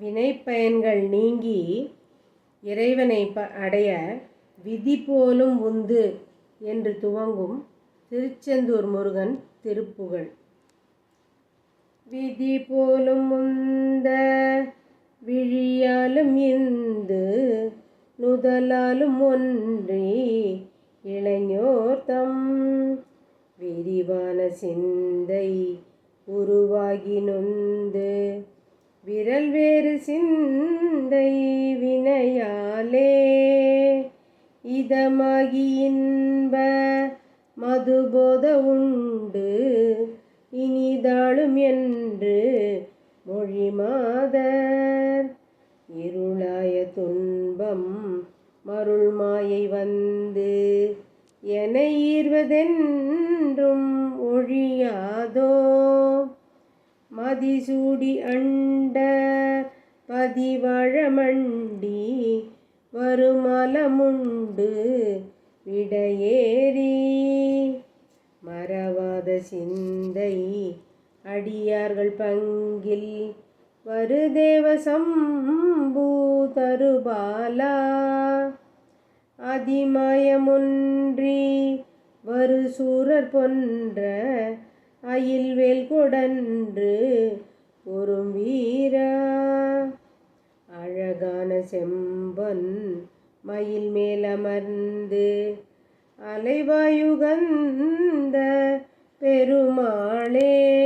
வினைப்பயன்கள் நீங்கி இறைவனை ப அடைய விதி போலும் உந்து என்று துவங்கும் திருச்செந்தூர் முருகன் திருப்புகழ். விதி போலும் உந்த விழியாலும் இந்து நுதலாலும் ஒன்றி இளைஞர் தம் விரிவான சிந்தை உருவாகி பல்வேறு சிந்தை வினையாலே. இதமாகி இன்ப மதுபோத உண்டு. இனிதாளும் என்று மொழி மாதர் இருளாய துன்பம் மருள் மாயை வந்து என ஈர்வதென்றும் ஒழியாதோ. மதிசூடி அண்ட பதிவழமண்டி வருமலமுண்டு விடையேறி. மறவாத சிந்தை அடியார்கள் பங்கில் வருதேவ சம்பூ தருபாலா. அதிமயமொன்றி வரு சூரர் பொன்ற அயில்வேல் கொடன்று ஒரு வீரா. அழகான செம்பொன் மயில் மேலமர்ந்து அலைவாயுகந்த பெருமாளே.